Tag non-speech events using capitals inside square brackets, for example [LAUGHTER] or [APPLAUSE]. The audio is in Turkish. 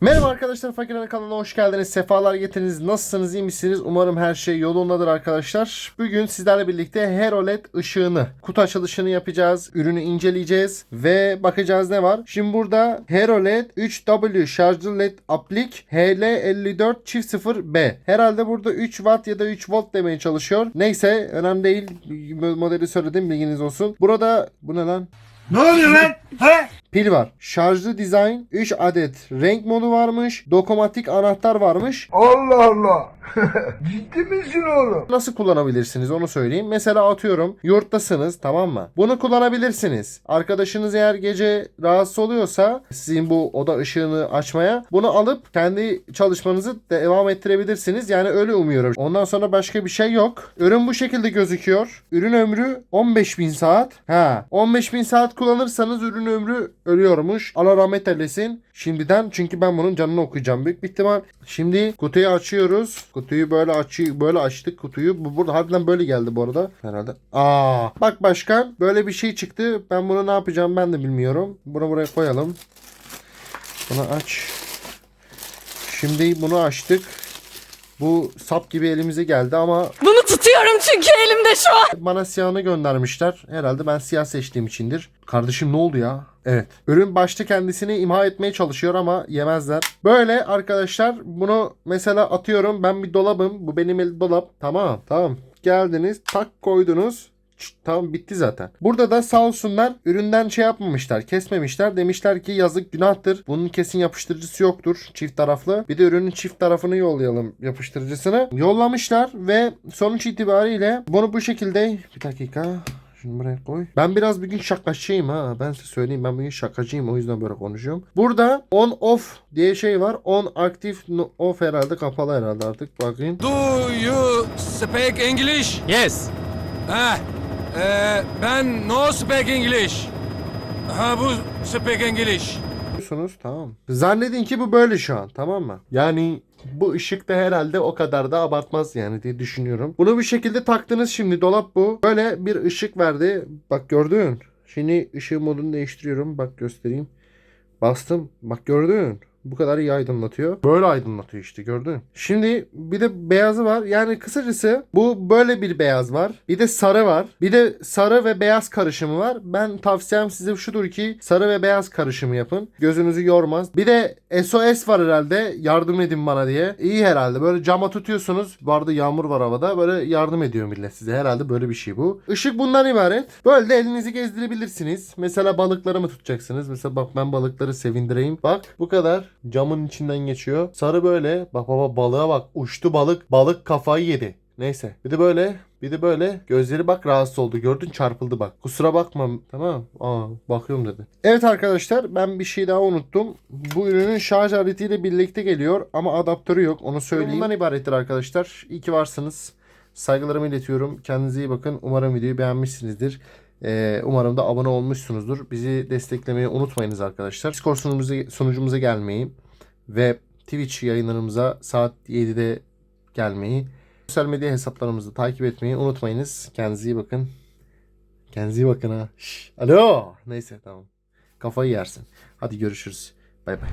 Merhaba arkadaşlar Fakir Ana kanalına hoş geldiniz. Sefalar getirdiniz. Nasılsınız? iyi misiniz? Umarım her şey yolundadır arkadaşlar. Bugün sizlerle birlikte Herolet ışığını, kutu açılışını yapacağız. Ürünü inceleyeceğiz ve bakacağız ne var. Şimdi burada Herolet 3W şarjlı led aplik HL54 çift 0B. Herhalde burada 3 watt ya da 3 volt demeye çalışıyor. Neyse önemli değil. Modeli söyledim bilginiz olsun. Burada bu ne lan? Ne oluyor lan? He? Pil var. Şarjlı dizayn 3 adet renk modu varmış. Dokomatik anahtar varmış. Allah Allah. [LAUGHS] Ciddi misin oğlum? Nasıl kullanabilirsiniz onu söyleyeyim. Mesela atıyorum yurttasınız tamam mı? Bunu kullanabilirsiniz. Arkadaşınız eğer gece rahatsız oluyorsa sizin bu oda ışığını açmaya bunu alıp kendi çalışmanızı devam ettirebilirsiniz. Yani öyle umuyorum. Ondan sonra başka bir şey yok. Ürün bu şekilde gözüküyor. Ürün ömrü 15.000 saat. Ha 15.000 saat kullanırsanız ürün ömrü ölüyormuş. Allah rahmet eylesin. Şimdiden çünkü ben bunun canını okuyacağım büyük bir ihtimal. Şimdi kutuyu açıyoruz. Kutuyu böyle açıyor, böyle açtık kutuyu. Bu burada harbiden böyle geldi bu arada herhalde. Aa, bak başkan böyle bir şey çıktı. Ben bunu ne yapacağım ben de bilmiyorum. Bunu buraya koyalım. Bunu aç. Şimdi bunu açtık. Bu sap gibi elimize geldi ama Bunu tutuyorum çünkü elimde şu an. bana siyahını göndermişler. Herhalde ben siyah seçtiğim içindir. Kardeşim ne oldu ya? Evet. Ürün başta kendisini imha etmeye çalışıyor ama yemezler. Böyle arkadaşlar bunu mesela atıyorum ben bir dolabım. Bu benim el dolap. Tamam tamam. Geldiniz tak koydunuz. Tamam bitti zaten. Burada da sağ olsunlar üründen şey yapmamışlar, kesmemişler. Demişler ki yazık günahtır. Bunun kesin yapıştırıcısı yoktur çift taraflı. Bir de ürünün çift tarafını yollayalım yapıştırıcısını. Yollamışlar ve sonuç itibariyle bunu bu şekilde bir dakika şunu buraya koy. Ben biraz bugün şakacıyım ha. Ben size söyleyeyim ben bugün şakacıyım o yüzden böyle konuşuyorum. Burada on off diye şey var. On aktif no- off herhalde kapalı herhalde artık bakayım. Do you speak English? Yes. Ha, e, ben no speak English. Ha bu speak English. Biliyorsunuz tamam. Zannedin ki bu böyle şu an tamam mı? Yani bu ışık da herhalde o kadar da abartmaz yani diye düşünüyorum. Bunu bir şekilde taktınız şimdi dolap bu. Böyle bir ışık verdi. Bak gördün. Şimdi ışığı modunu değiştiriyorum. Bak göstereyim. Bastım. Bak gördün. Bu kadar iyi aydınlatıyor. Böyle aydınlatıyor işte gördün. Şimdi bir de beyazı var. Yani kısacası bu böyle bir beyaz var. Bir de sarı var. Bir de sarı ve beyaz karışımı var. Ben tavsiyem size şudur ki sarı ve beyaz karışımı yapın. Gözünüzü yormaz. Bir de SOS var herhalde. Yardım edin bana diye. İyi herhalde. Böyle cama tutuyorsunuz. Bu arada yağmur var havada. Böyle yardım ediyor millet size. Herhalde böyle bir şey bu. Işık bundan ibaret. Böyle de elinizi gezdirebilirsiniz. Mesela balıkları mı tutacaksınız? Mesela bak ben balıkları sevindireyim. Bak bu kadar. Camın içinden geçiyor. Sarı böyle. Bak baba balığa bak. Uçtu balık. Balık kafayı yedi. Neyse. Bir de böyle. Bir de böyle. Gözleri bak rahatsız oldu. Gördün çarpıldı bak. Kusura bakma. Tamam. Aa bakıyorum dedi. Evet arkadaşlar ben bir şey daha unuttum. Bu ürünün şarj aletiyle birlikte geliyor ama adaptörü yok. Onu söyleyeyim. Bundan ibarettir arkadaşlar. İyi ki varsınız. Saygılarımı iletiyorum. Kendinize iyi bakın. Umarım videoyu beğenmişsinizdir. Ee, umarım da abone olmuşsunuzdur. Bizi desteklemeyi unutmayınız arkadaşlar. Discord sunucumuza, sunucumuza gelmeyi ve Twitch yayınlarımıza saat 7'de gelmeyi, sosyal medya hesaplarımızı takip etmeyi unutmayınız. Kendinize iyi bakın. Kendinize iyi bakın ha. Şş, alo. Neyse tamam. Kafayı yersin. Hadi görüşürüz. Bay bay.